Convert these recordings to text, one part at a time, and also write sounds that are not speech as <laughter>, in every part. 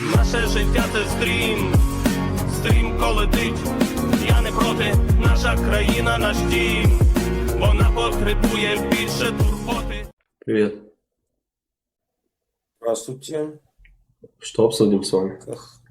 Наше життя це стрім, стрімко летить. Я не проти, наша країна, наш дім. Вона потребує більше турботи. Привет. Здравствуйте. Что обсудим с вами? Ках...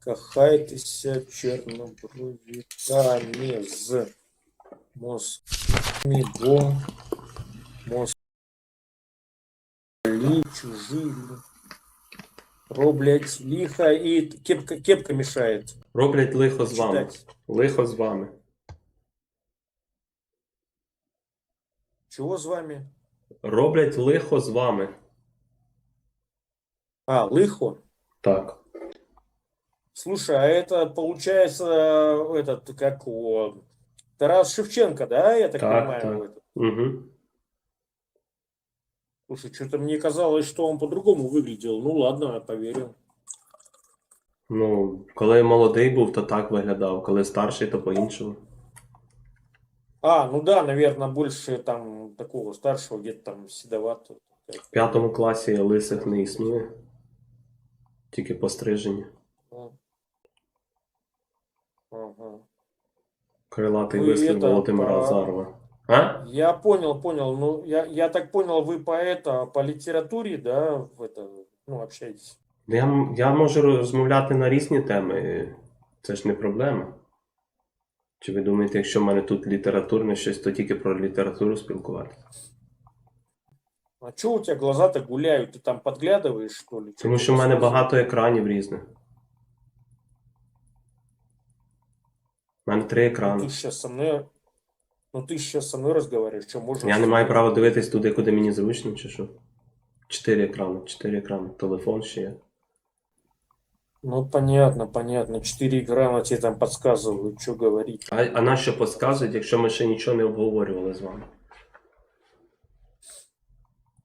Кахайтеся чорнобровіками з мозгами до мозгалі чужими. Роблять лихо і кепка, кепка мешает Роблять лихо з вами. читать. Лихо з вами. Чего з вами? Роблять лихо з вами. А, лихо? Так. Слушай, а это получается этот, как его, Тарас Шевченко, да, я так, Так, понимаю? так. Угу. Слушай, что-то мне казалось, что он по-другому выглядел. Ну ладно, я поверил. Ну, коли молодий був, то так виглядав, коли старший, то по-іншому. А, ну да, наверное, больше там такого старшего, где-то там седоватого. В п'ятому класі лисих не існує. Тільки пострижені. Ну. Ага. Крилатий Ви вислів Володимира по- Азарова. А? Я понял, понял. Ну, я, я так понял, вы по это, по литературе, да, в это, ну, общаетесь. Я, м- я можу розмовляти на різні теми. Це ж не проблема. Чи ви думаєте, якщо в мене тут літературне щось, то тільки про літературу спілкуватися? А что у тебя глаза-то гуляют? Ты там подглядываешь, что ли? Тому що в мене багато екранів різних. У мене три Ну, екрани. ты сейчас со мной... Ну, ты сейчас со мной разговариваешь, что можно... Я не маю права дивитись туди, куди мені зручно, чи що? Чотири екрани, чотири екрани. Телефон ще є. Ну, понятно, понятно. Четыре экрана тебе там подсказывают, что говорить. А, а на що підказують, якщо ми ще нічого не обговорювали з вами?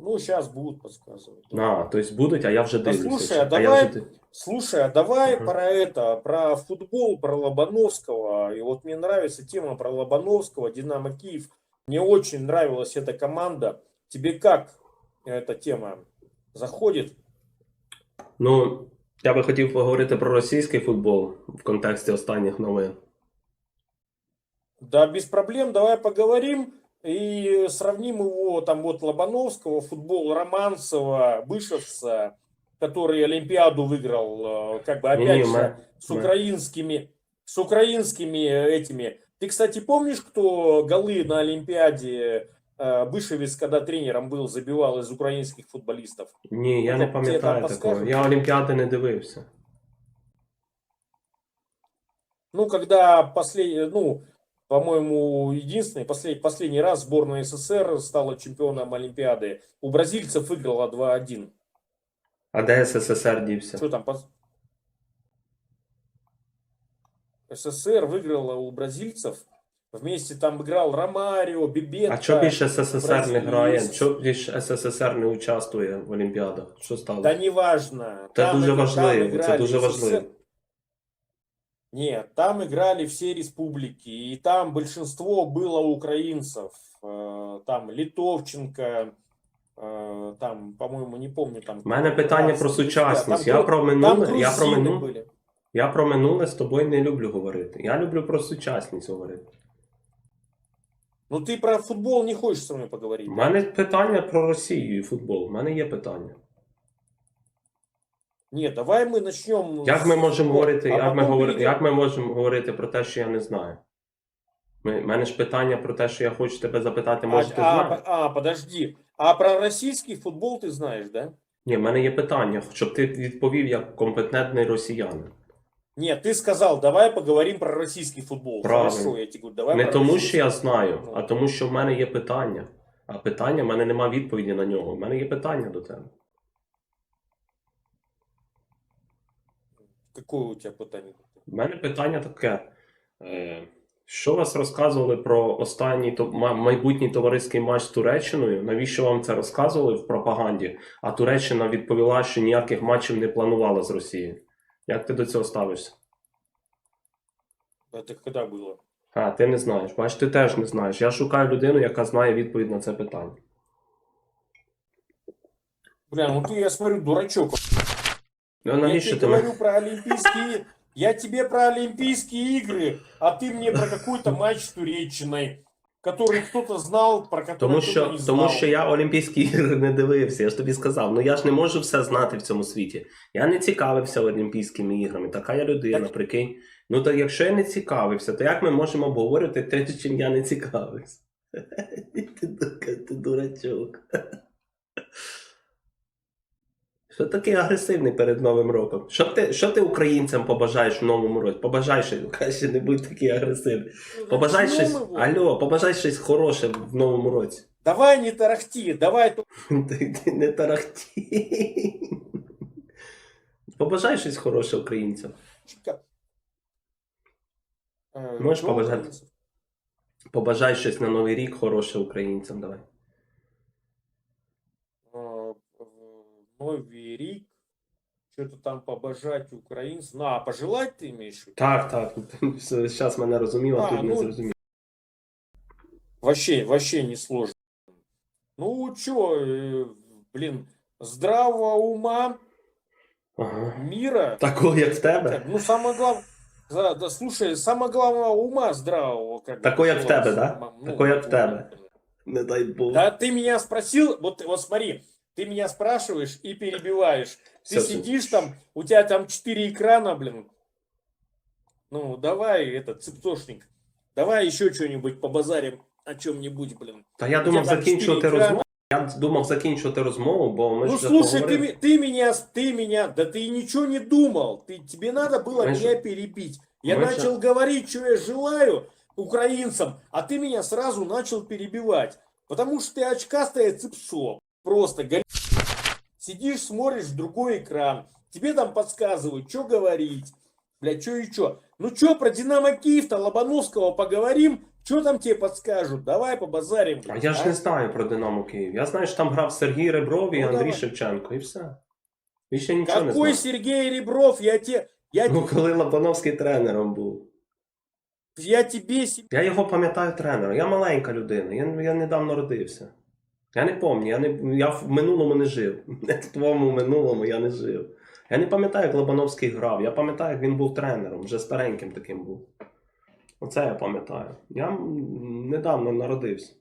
Ну, сейчас будут подсказывать. да. А, тобто будуть, а я вже Да дивлюся. слушай, ще. а я давай- вже ди- Слушай, а давай Ага. про это, про футбол, про Лобановского. И вот мне нравится тема про Лобановского, Динамо Киев. Мне очень нравилась эта команда. Тебе как эта тема заходит? Ну, я би хотів поговорити про російський футбол в контексті останніх новин. Да, без проблем, давай поговорим и сравним его, там вот Лобановского, футбол Романцева, Бышевца, который Олимпиаду выиграл, э, как бы опять Не-не, же, мы- с мы- украинскими, с украинскими этими. Ты, кстати, помнишь, кто голы на Олимпиаде э, Бышевец, когда тренером был, забивал из украинских футболистов? Ні, я Ну, не тебе там пам'ятаю такого. подскажуть? Я Олімпіади не дивився. Ну, когда послед... ну, по-моему, единственный, послед... последний раз сборная СССР стала чемпионом Олимпиады. У бразильцев выиграла 2-1. А де СССР дівся? Что там? пос- СССР выиграла у бразильцев. Вместе там играл Ромарио, Бибетка. А що більше СССР не Бразилія. грає? Що більше СССР не участвує в Олімпіадах? Що сталося? Да неважно. Це дуже игра- важливо, це играли дуже СССР. важливо. Нет, там играли все республики, и там большинство было украинцев. Э, Там Литовченко, э, там, по-моему, не помню, там... У мене питання про Там сучасність. гру- Я про Там минуле, я про грузины минуле, были. я про минуле з тобою не люблю говорити. Я люблю про сучасність говорити. Ну ты про футбол не хочешь со мной поговорить? У мене питання про Росію і футбол. У мене є питання. Нет, давай мы начнем... Як ми с можемо футбола, говорити, а як ми потом говорити, перейдем- як ми можемо говорити про те, що я не знаю? У мене ж питання про те, що я хочу тебе запитати, може ти а, а, знаєш? по- а, подожди. А про российский футбол ты знаешь, да? Ні, в мене є питання, щоб ти відповів як компетентний росіянин. Нет, ты сказал, давай поговорим про российский футбол. Правильно. Хорошо, я тебе говорю, давай Не про тому, российский. що я знаю, Ну. а тому, що в мене є питання. А питання, в мене немає відповіді на нього. В мене є питання до тебе. Какое у тебя питание? У мене питання таке. Е, Що вас розказували про останній то- ма- майбутній товариський матч з Туреччиною? Навіщо вам це розказували в пропаганді? А Туреччина відповіла, що ніяких матчів не планувала з Росією. Як ти до цього ставишся? Это когда было? А, ти не знаєш. Бач, ти теж не знаєш. Я шукаю людину, яка знає відповідь на це питання. Бля, ну ты, я смотрю, дурачок. Ну Я навіщо тебе ти мене? говорю про Олимпийские... Я тебе про Олимпийские игры, а ты мне про какой-то матч с Туреччиной, который кто-то знал, про который Тому кто-то що, не знал. тому що я Олімпійські ігри не дивився, я ж тобі сказав. Ну я ж не можу все знати в цьому світі. Я не цікавився Олімпійськими іграми. Така я людина, Так- прикинь. Ну то якщо я не цікавився, то як ми можемо обговорювати те, чим я не цікавився? <laughs> Ти, дука, ти дурачок. Що такий агресивний перед Новим роком? Що ти, що ти українцям побажаєш в новому році? Побажай щось, краще не будь такий агресивний. Ну, Побажай щось. Алло, побажай щось хороше в новому році. Давай не тарахти, давай то- <laughs> Ти, ти не тарахті. Побажай щось хороше українцям. Что побажать? украинцев? Побажай щось на Новий рік хороше українцям. Давай. в Новый рик, что-то там побожать украинцев. Ну, а пожелать ты имеешь? в виду? Так, так. <laughs> Зараз мене розуміло, А, тут не ну, зрозуміло. Вообще, вообще не сложно. Ну, чё, э, блин, здравого ума, Ага. мира. Такого, як в тебе? Ну, самое главное... Да, да, слушай, самое главное ума здравого. Как бы, Такой, как в желаю тебе, да? всем. Ну, Такой, как в ну, тебе. Не дай Бог. Да ты меня спросил, вот, вот смотри, ты меня спрашиваешь и перебиваешь. Ты Всё, сидишь там, у тебя там четыре экрана, блин. Ну, давай, этот, цыптошник, давай еще что-нибудь побазарим о чем-нибудь, блин. Та я думав там закінчувати чотири екрани. розмову. Я думав закінчувати розмову, бо ми ну, ж слушай, ты, ми- ты меня, ты меня, да ты ничего не думал. Ты, тебе надо было Мы же- меня перебить. Я мы же- начал говорить, что я желаю украинцам, а ты меня сразу начал перебивать. Потому что ты очкастое цыпсо Просто гори- Сидишь, смотришь в другой экран. Тебе там подсказывают, что говорить. Блядь, что и что. Ну что, про Динамо Киев-то Лобановского поговорим? Что там тебе подскажут? Давай побазарим. А блядь, я ж не знаю про Динамо Київ. Я знаю, що там грав Сергій Ребров і Ну, Андрій давай. Шевченко, і все. Більше нічого не Какой знаю. Сергей Ребров? Я тебе... Я, Ну, те- коли Лобановський тренером був. я тебе... се- Я його пам'ятаю тренером. Я маленька людина, я, я недавно родився. Я не пам'ятаю, я, не, я в минулому не жив. <laughs> В твоєму минулому я не жив. Я не пам'ятаю, як Лобановський грав. Я пам'ятаю, як він був тренером, вже стареньким таким був. Оце я пам'ятаю. Я недавно народився.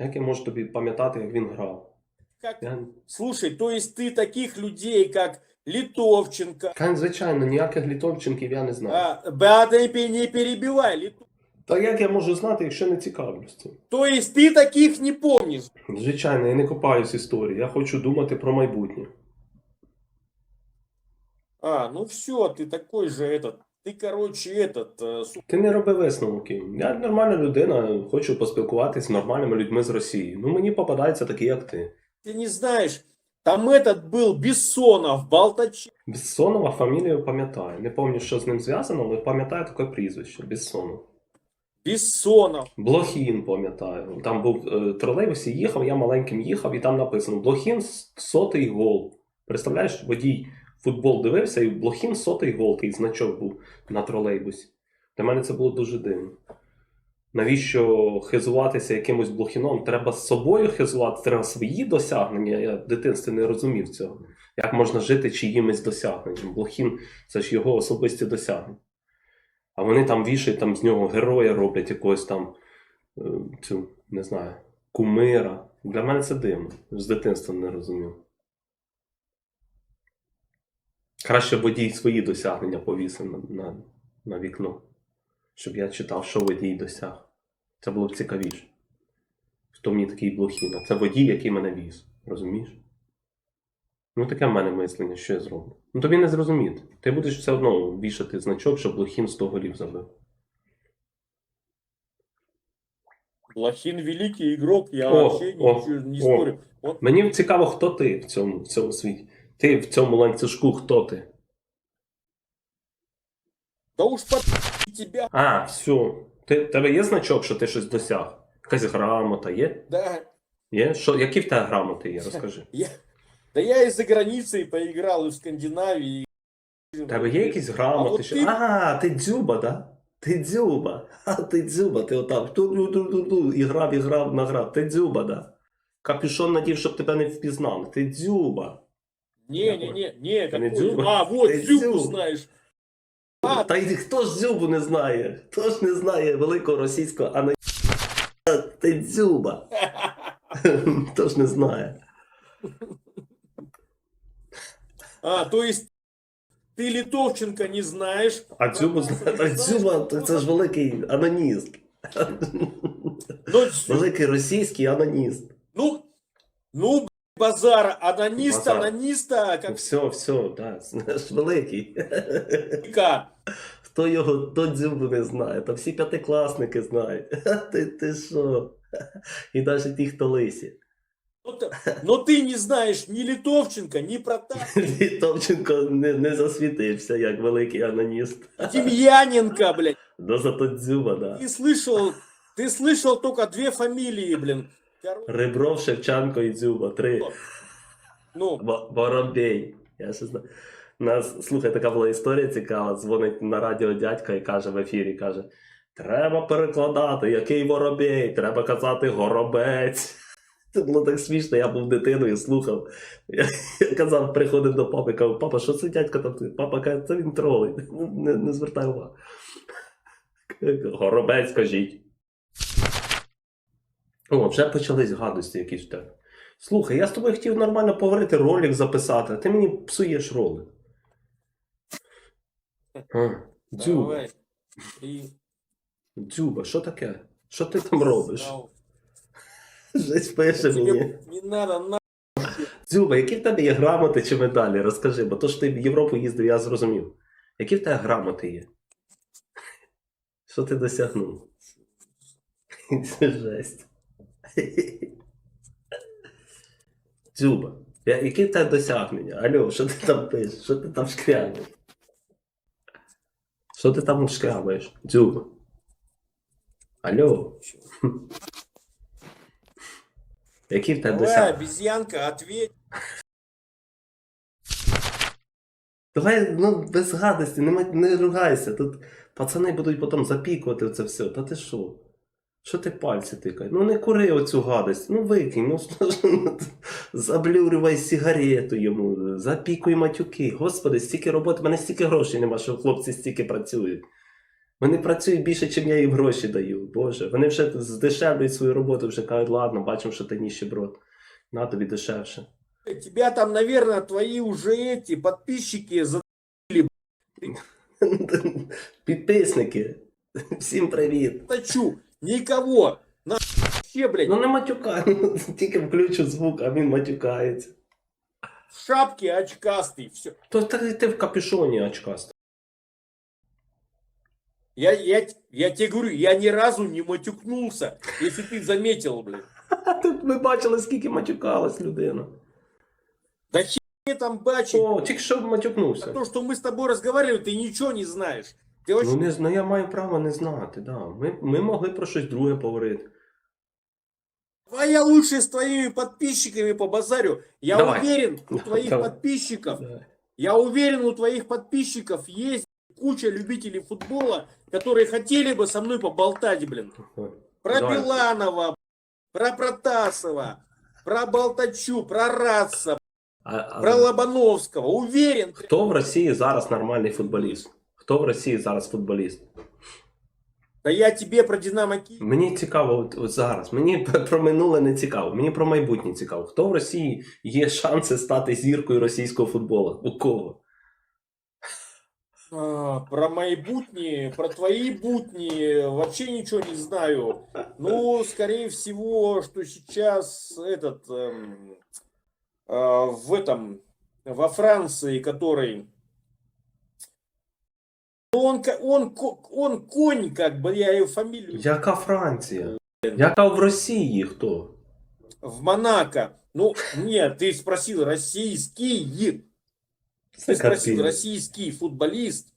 Як я можу тобі пам'ятати, як він грав? Как... Я... Слушай, то есть ты таких людей, как Литовченко, Та, звичайно, ніяких літовченків я не знаю. а, да, не перебивай, Лит- Та як я можу знати, якщо не цікавлюсь цим? то есть ты таких не помнишь. Звичайно, я не копаюсь історії. Я хочу думати про майбутнє. А, ну все, ты такой же этот, ты, короче, этот, э, су- Ти не роби висновки. Я нормальна людина, хочу поспілкуватися з нормальними людьми з Росії. Ну мені попадаються такі, як ти. ты не знаешь, там этот был Бессонов, Балтач, Безсонова фамілію пам'ятаю. Не пам'ятаю, що з ним зв'язано, але пам'ятаю таке прізвище. Безсонов. Бессонов. Блохін пам'ятаю. Там був е, тролейбус, і їхав, я маленьким їхав, і там написано Блохін сотий гол. Представляєш, водій футбол дивився, і Блохін сотий гол, такий значок був на тролейбусі. Для мене це було дуже дивно. Навіщо хизуватися якимось блохіном? Треба з собою хизувати, треба свої досягнення. Я в дитинстві не розумів цього. Як можна жити чиїмись досягненням? Блохін це ж його особисті досягнення. А вони там вішають, там з нього героя роблять якогось там е, цю, не знаю, кумира. Для мене це дивно. З дитинства не розумів. Краще водій свої досягнення повісив на, на, на вікно, щоб я читав, що водій досяг. Це було б цікавіше. Хто мені такий блохін? А це водій, який мене віз. Розумієш? Ну, таке в мене мислення, що я зроблю. Ну тобі не зрозуміти. Ти будеш все одно вішати значок, що блохін 100 голів забив. Блохин великий игрок, я О, вообще о, ничего не о. спорю. Мені цікаво, хто ти в цьому, в цьому світі. Ти в цьому ланцюжку, хто ти? Да уж под тебя, А, все. Ти, тебе є значок, що ти щось досяг? Якась грамота є? да. Є? Що, які в тебе грамоти є? Розкажи. Я, да я и за границей поиграл, и в Скандинавии. и- В тебе є якісь грамоти? А що... ти- А, ти дзюба, да? Ти дзюба. <laughs> А, ти дзюба, ти отак. Ту-ту-ту-ту-ту. І грав, і грав, награв. Ти дзюба, да? Капюшон надів, щоб тебе не впізнали. Ти дзюба. Не-не-не, не, Та не Дзюба. А, вот, Та Дзюбу. А, Та й хто ж дзюбу не знає? Хто ж не знає великого російського ана... Ти дзюба. <laughs> Хто ж не знає? А, то есть ты Литовченко не знаешь. А дзюбу знає. Та дзюба це ж великий аноніст. Но Дзю- Великий російський аноніст. Ну, ну, б- базара, анонист, Базар. анониста, Ну, как Все, все, так, знаєш, великий. Хто його до дзюбу не знає, та всі п'ятикласники знають. <laughs> Ти, ти що? І навіть ті, хто лисі. Но, т- но ты не знаешь ни Литовченко, ни Протасова, <laughs> Томченко не, не засвітився як великий аноніст. ни Демьяненко, блядь. Ну зато дзюба, да. Ты слышал, ты слышал только две фамилии, блин. Короче, Ребров, Шевченко і Дзюба. Три. ну, Бо- Воробей. Я ще знаю. У нас, слухай, така була історія цікава. Дзвонить на радіо дядька і каже в ефірі: каже: Треба перекладати, який воробей, треба казати горобець. Це <laughs> було так смішно, я був дитиною, слухав. Я, я <laughs> казав, приходив до папи, кажу, папа, що це дядько там? Папа каже, це він тролить. <laughs> Ну, Не, не звертай увагу. Горобець, кажіть. О, вже почались гадості якісь тебе. Слухай, я з тобою хотів нормально поговорити, ролик записати, а ти мені псуєш ролик. Дзюба, Дзюба, що таке? Що ти там робиш? <laughs> Жесть пише мені. Не надо на... Дзюба, які в тебе є грамоти чи медалі? Розкажи, бо то ж ти в Європу їздив, я зрозумів. Які в тебе грамоти є? Що ти досягнув? Це жесть. Дзюба, які в тебе досягнення? Алло, що ти там пишеш? Що ти там шкрябаєш? Що ти там шкрябаєш? Дзюба. Алло, які в тебе досягнення? обезьянка, ответь. Давай, ну, без гадості, не, ма- не ругайся. Тут пацани будуть потім запікувати це все. Та ти що? Що ти пальці тикаєш? Ну не кури оцю гадость. Ну викинь, ну заблюрювай сигарету йому, запікуй матюки. Господи, стільки роботи, в мене стільки грошей нема, що хлопці стільки працюють. Вони працюють більше, чим я їм гроші даю. Боже, вони вже здешевлюють свою роботу, вже кажуть, ладно, бачимо, що ти ніщеброд. На тобі дешевше. Тебя там, наверное, твои уже эти подписчики за... <laughs> <laughs> Підписники, всім привіт. Точу. Никого. На вообще, блядь, Ну не матюкай, ну, <laughs> тільки включу звук, а він матюкається. в шапке очкастый. Все. То ти, ти в капюшоні очкаст. Я, я, я тебе говорю, я ни разу не матюкнулся, если ты заметил, блин. А <laughs> тут ми бачили, скільки матюкалась людина. Да мне там бачить. О, тільки що А матюкнувся. то, что мы с тобой разговаривали, ты ничего не знаешь. Ты вообще... Ну, не, зна- я маю право не знати, да. Ми, ми могли про щось друге поговорити. А я лучше с твоими подписчиками по базарю. Я Давай. уверен, у твоих Давай. подписчиков, я уверен, у твоих подписчиков есть куча любителей футбола, которые хотели бы со мной поболтать, блин. Про Давай. Биланова, про Протасова, про Болтачу, про Ratса, А, а, про Лобановского. Уверен. Хто в Росії зараз нормальний футболіст? Хто в Росії зараз футболіст? Да я тебе про Динамо Киев. Мені цікаво от, от зараз. Мені <laughs> про минуле не цікаво. Мені про майбутнє цікаво. Хто в Росії є шанси стати зіркою російського футболу? У кого? А, про мои бутни, про твои бутни вообще ничего не знаю. Ну, скорее всего, что сейчас этот эм, а, в этом во Франции, который ну, он ко- он ко- он конь, как бы я его фамилию Яка Франція? Яка в Росії хто? в Монако. Ну, нет, ты спросил российский. Ты спросил, Капець. российский футболист.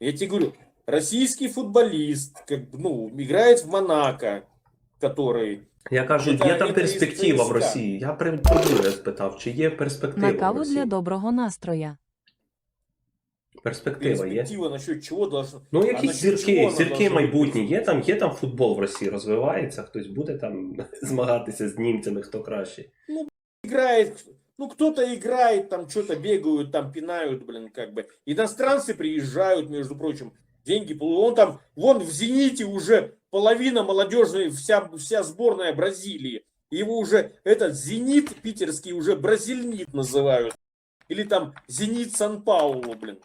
Я тебе говорю, российский футболист, как, ну, играет в Монако, который... Я кажу, є там перспектива в. Росії. Я при про спитав, чи є перспектива На каву Росії? для доброго настроя. Перспектива є. Перспектива насчет чего должна... Ну, А якісь насчет зірки, чого зірки должна майбутні. Є там, є там футбол в Росії, розвивається, хтось буде там <laughs> змагатися з німцями, хто кращий. Играет, Ну, кто-то играет, там что-то бегают, там пинают, блин, как бы. Иностранцы приезжают, между прочим, деньги получают. Он там, вон в «Зените» уже половина молодежной, вся, вся сборная Бразилии. Его уже этот «Зенит» питерский уже «Бразильнит» называют. Или там «Зенит Сан-Паулу», блин.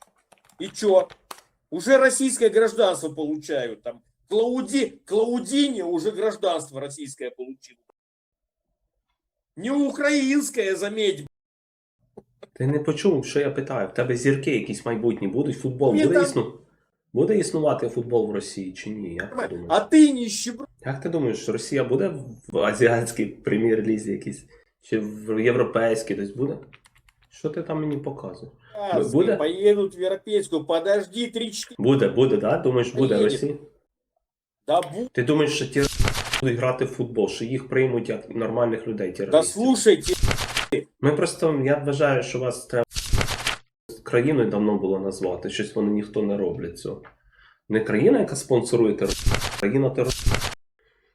И чё? Уже российское гражданство получают. Там Клауди, Клаудини уже гражданство российское получил. Не украинское, заметь. Ти не почув, що я питаю. В тебе зірки якісь майбутні будуть, футбол Ні, буде, там- існу... буде існувати футбол в Росії чи ні? Як ти думаєш? А ты нищеброд. Як ти думаєш, Росія буде в азіатській прем'єр-лізі якійсь? Чи в європейській десь буде? Що ти там мені показуєш? Буде? Поедут в европейскую. Подожди 3-4. Буде, буде, да? Думаєш, буде Поїде. Росія? Да, бу- Ти думаєш, що ті будуть грати в футбол, що їх приймуть як нормальних людей, да слушайте. Ми просто, я вважаю, що вас треба країною давно було назвати, щось вони ніхто не роблять цього. Не країна, яка спонсорує тероризм, а країна тероризм.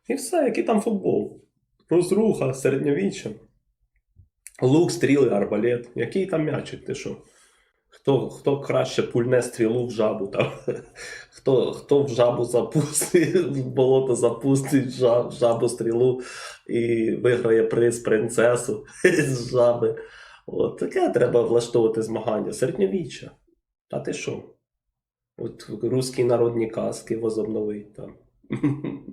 І все, який там футбол. Розруха, середньовіччя. Лук, стріли, арбалет. Який там м'ячик, ти що? Хто, хто краще пульне стрілу в жабу там? <laughs> Хто, хто в жабу запустить, в болото запустить жаб, жабу стрілу і виграє приз принцесу <laughs> з жаби. От таке треба влаштовувати змагання. Середньовіччя. А ти що? От русські народні казки возобновить там. <laughs>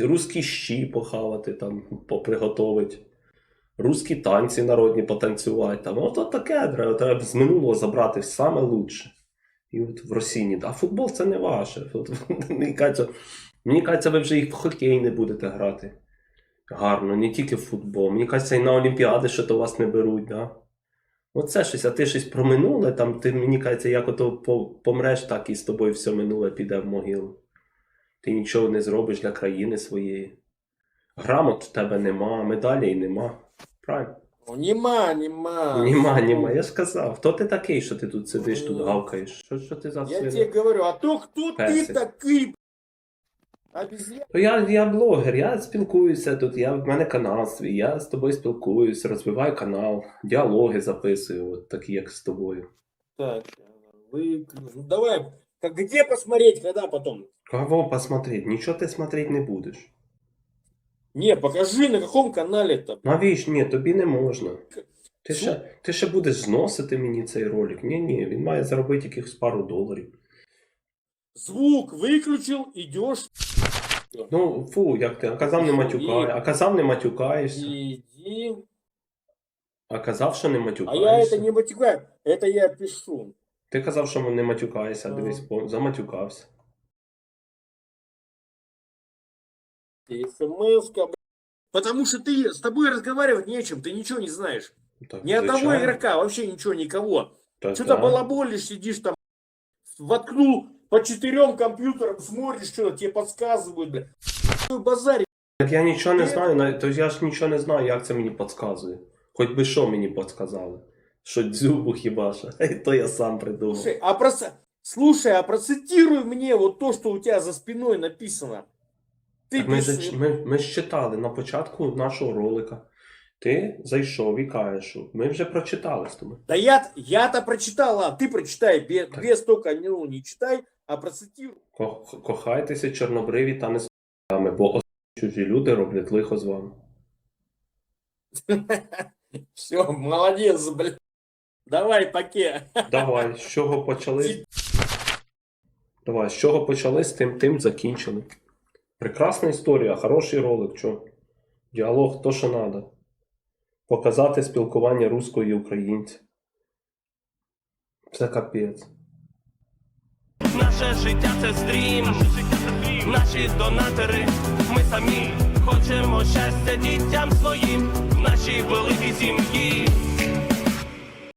Русські щі похавати там, поприготовить. Русські танці народні потанцювати. Там. От, таке треба, треба з минулого забрати саме лучше. І от в Росії. А футбол це не ваше. От, <laughs> мені кажеться, мені кажеться, ви вже і в хокей не будете грати. Гарно, не тільки в футбол. Мені кажеться, і на Олімпіади що то вас не беруть, да? Оце щось, а ти щось про минуле, там ти мені кажеться, як ото помреш, так і з тобою все минуле піде в могилу. Ти нічого не зробиш для країни своєї. Грамот в тебе нема, медалей нема. Правильно? Ну, нема, нема. Нема, нема. Я ж казав, хто ти такий, що ти тут сидиш, тут гавкаєш? Що, що ти за Я свина? тебе говорю, а то кто Персик. ты такой? Обезьяна. То я, я блогер, я спілкуюся тут, я, в мене канал свій, я з тобою спілкуюсь, розвиваю канал, діалоги записую, от такі, як з тобою. Так, вы... ну, давай, как где посмотреть, когда потом? Кого посмотреть? Нічого ти смотреть не будеш. Не, покажи, на каком канале-то. Навіщо? Ні, тобі не можна. Ти ще, ти ще будеш зносити мені цей ролик. Ні, ні, він має заробити якихось пару доларів. Звук выключил, идешь. Ну, фу, як ти, а казав не матюкай, а казав не матюкаєшся, Иди. а казав, що не А я матюкаєшся. это не матюкаю, это я пишу. Ти казав, що не матюкаєшся, а Ну. дивись, по- заматюкався. смс Потому что ты с тобой разговаривать нечем, ты ничего не знаешь. Так, Ни одного звичайно. игрока, вообще ничего, никого. Так, Что-то да. балаболишь, сидишь там, воткнул по четырем компьютерам, смотришь, что-то тебе подсказывают, бля. Какой базарь. Так я нічого не Ти- знаю, навіть- то я ж нічого не знаю, як це мені підказує. Хоч би що мені підказали. Що дзюбу хіба що. <laughs> То я сам придумав. Слушай, а прос- Слушай, а процитируй мне вот то, что у тебя за спиной написано. Так ми, пишешь- ж, ми, ми ж читали на початку нашого ролика. Ти зайшов і кажеш, що ми вже прочитали з тобою. Да я, я-то прочитал, а ты прочитай, без, Так. без только ну, не читай, а процитируй. Ко- Кохайтеся, чорнобриві та не з вами, бо ос- чужі люди роблять лихо з вами. <laughs> Все, молодец, блин. Давай, паке. Давай, з чого почали? Давай, з чого почали, з тим тим закінчили. Прекрасна історія, хороший ролик, чо? Діалог то, що треба. Показати спілкування руської і українця. Це капець. Наше життя це стрім, наші донатори, ми самі хочемо щастя дітям своїм, нашій великій сім'ї.